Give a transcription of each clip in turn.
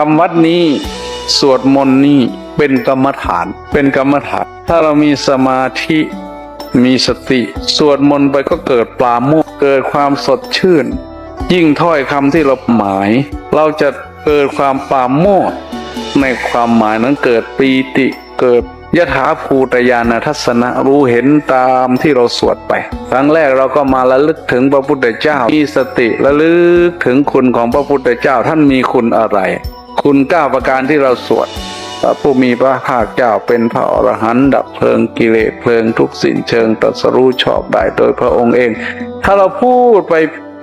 ทำวัดนี้สวดมนต์นี่เป็นกรรมฐาน เป็นกรรมฐาน ถ้าเรามีสมาธิมีสติ สวดมนต์ไปก็เกิดปราโมทย์เกิดความสดชื่น ยิ่งถ้อยคำที่เราหมาย เราจะเกิดความปราโมทย์ในความหมายนั้นเกิดปีติเกิดยถาภูตยานทัศนะรู้เห็นตามที่เราสวดไป ครั้งแรกเราก็มาระลึกถึงพระพุทธเจ้า มีสติระลึกถึงคุณของพระพุทธเจ้าท่านมีคุณอะไร คุณเก้าประการที่เราสวดพระผู้มีพระภาคเจ้าเป็นพระอรหันต์ดับเพลิงกิเลสเพลิงทุกสิ่งเชิงตรัสรู้ชอบได้โดยพระองค์เอง ถ้าเราพูดไป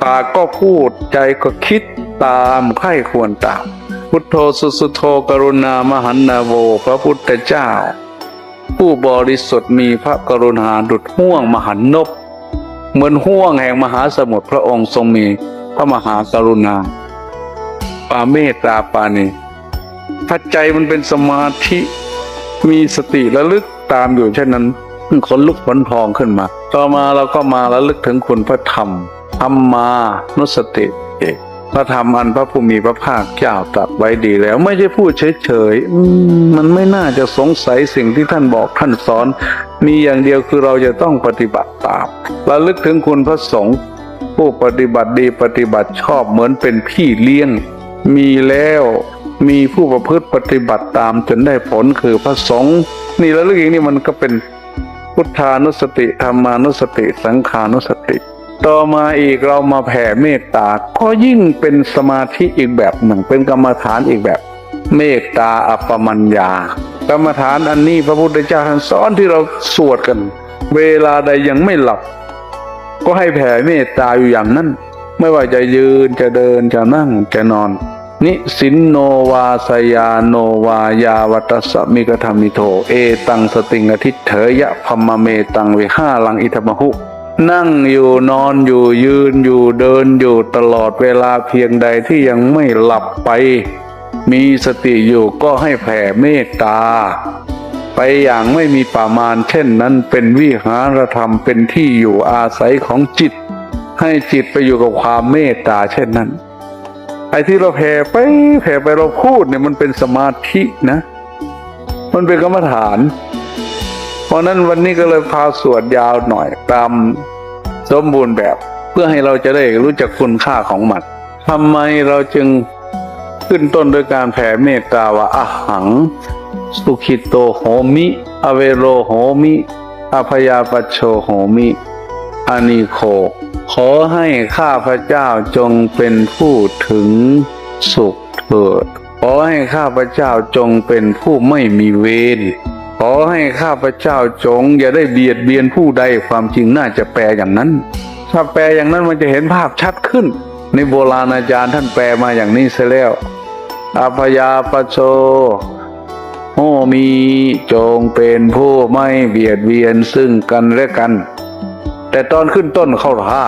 ปากก็พูดใจก็คิดตามใคร่ควรตาม พุทโธสุสุโธกรุณามหันนาโวพระพุทธเจ้า ผู้บริสุทธิ์มีพระกรุณาดุจห่วงมหันนบ เหมือนห่วงแห่งมหาสมุทรพระองค์ทรงมีพระมหากรุณา ปาเมตตาปานีถ้าใจมันเป็นสมาธิมีสติระลึกตามอยู่เช่นนั้นขนลุกขนพองขึ้นมา ต่อมาเราก็มาระลึกถึงคุณพระธรรมธรรมานุสติเอกพระธรรมอันพระผู้มีพระภาคเจ้าตรัสไว้ดีแล้ว ไม่ใช่พูดเฉยๆมันไม่น่าจะสงสัยสิ่งที่ท่านบอกท่านสอน มีอย่างเดียวคือเราจะต้องปฏิบัติตามระลึกถึงคุณพระสงฆ์ผู้ปฏิบัติดีปฏิบัติชอบเหมือนเป็นพี่เลี้ยง มีแล้วมีผู้ประพฤติปฏิบัติตามจนได้ผลคือพระสงฆ์นี่แล้วเรื่องนี้มันก็เป็นพุทธานุสติธรรมานุสติ สังขานุสติ ต่อมาอีกเรามาแผ่เมตตา ก็ยิ่งเป็นสมาธิอีกแบบหนึ่งเป็นกรรมฐานอีกแบบ เมตตาอัปปมัญญากรรมฐานอันนี้พระพุทธเจ้าท่านสอนที่เราสวดกัน เวลาใดยังไม่หลับ ก็ให้แผ่เมตตาอยู่อย่างนั้น ไม่ว่าจะยืนจะเดินจะนั่งจะนอน นิสินโนวาสยาโนวายาวัตสมิกธรรมิโท เอตังสติงอทิเถยะพมมเมตังวิห้าลังอิทมหุนั่งอยู่นอนอยู่ยืนอยู่เดินอยู่ตลอดเวลาเพียงใดที่ยังไม่หลับไป มีสติอยู่ก็ให้แผ่เมตตา ไปอย่างไม่มีประมาณเช่นนั้นเป็นวิหารธรรมเป็นที่อยู่อาศัยของจิต ให้จิตไปอยู่กับความเมตตาเช่นนั้น อ้ที่เราแผ่ไปแผ่ไปเราพูดเนี่ยมันเป็นสมาธินะ มันเป็นกรรมฐาน เพราะนั้นวันนี้ก็เลยพาสวดยาวหน่อยตามสมบูรณ์แบบ เพื่อให้เราจะได้รู้จักคุณค่าของมันทำไมเราจึงขึ้นต้นด้วยการแผ่เมตตาว่าอาหัง สุขิโตโหมิ อเวโรโหมิอภยาปชโชโหมิอานิโค ขอให้ข้าพเจ้าจงเป็นผู้ถึงสุขเถิด ขอให้ข้าพเจ้าจงเป็นผู้ไม่มีเวร ขอให้ข้าพเจ้าจงอย่าได้เบียดเบียนผู้ใดความจริงน่าจะแปลอย่างนั้น ถ้าแปลอย่างนั้นมันจะเห็นภาพชัดขึ้น ในโบราณอาจารย์ท่านแปลมาอย่างนี้เสียแล้วอภยาปโชโหมีจงเป็นผู้ไม่เบียดเบียนซึ่งกันและกัน แต่ตอนขึ้นต้นเข้าท่า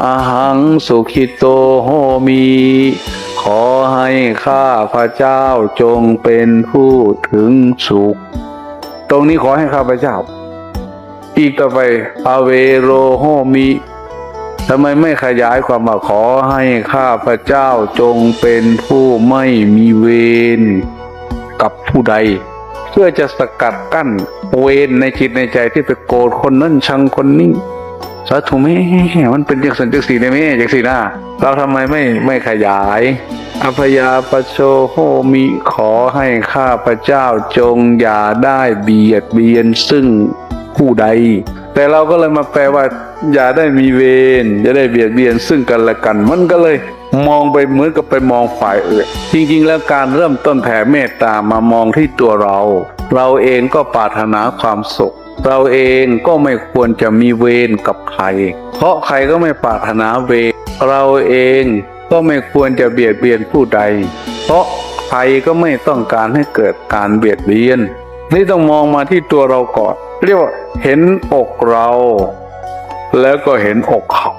อาหังสุขิโตโหมี ขอให้ข้าพระเจ้าจงเป็นผู้ถึงสุข ตรงนี้ขอให้ข้าพระเจ้า อีกต่อไปอเวโรโหมิทำไมไม่ขยายความว่าขอให้ข้าพระเจ้าจงเป็นผู้ไม่มีเวรกับผู้ใด เพื่อจะสกัดกั้นเวรในจิตในใจที่ไปโกรธคนนั้นชังคนนี้ สาธุแม่มันเป็นจักสันจักสีในแม่จักสีหน้าเราทำไมไม่ไม่ขยายอภยาปโชโหมิขอให้ข้าพระเจ้าจงอย่าได้เบียดเบียนซึ่งผู้ใด แต่เราก็เลยมาแปลว่า อย่าได้มีเวรอย่าได้เบียดเบียนซึ่งกันและกัน มันก็เลยมองไปเหมือนกับไปมองฝ่ายอื่นจริงๆ แล้วการเริ่มต้นแผ่เมตตามามองที่ตัวเรา เราเองก็ปรารถนาความสุข เราเองก็ไม่ควรจะมีเวรกับใคร เพราะใครก็ไม่ปรารถนาเวรเราเองก็ไม่ควรจะเบียดเบียนผู้ใด เพราะใครก็ไม่ต้องการให้เกิดการเบียดเบียน นี่ต้องมองมาที่ตัวเราก่อน เรียกว่าเห็นอกเรา แล้วก็เห็นอกเขา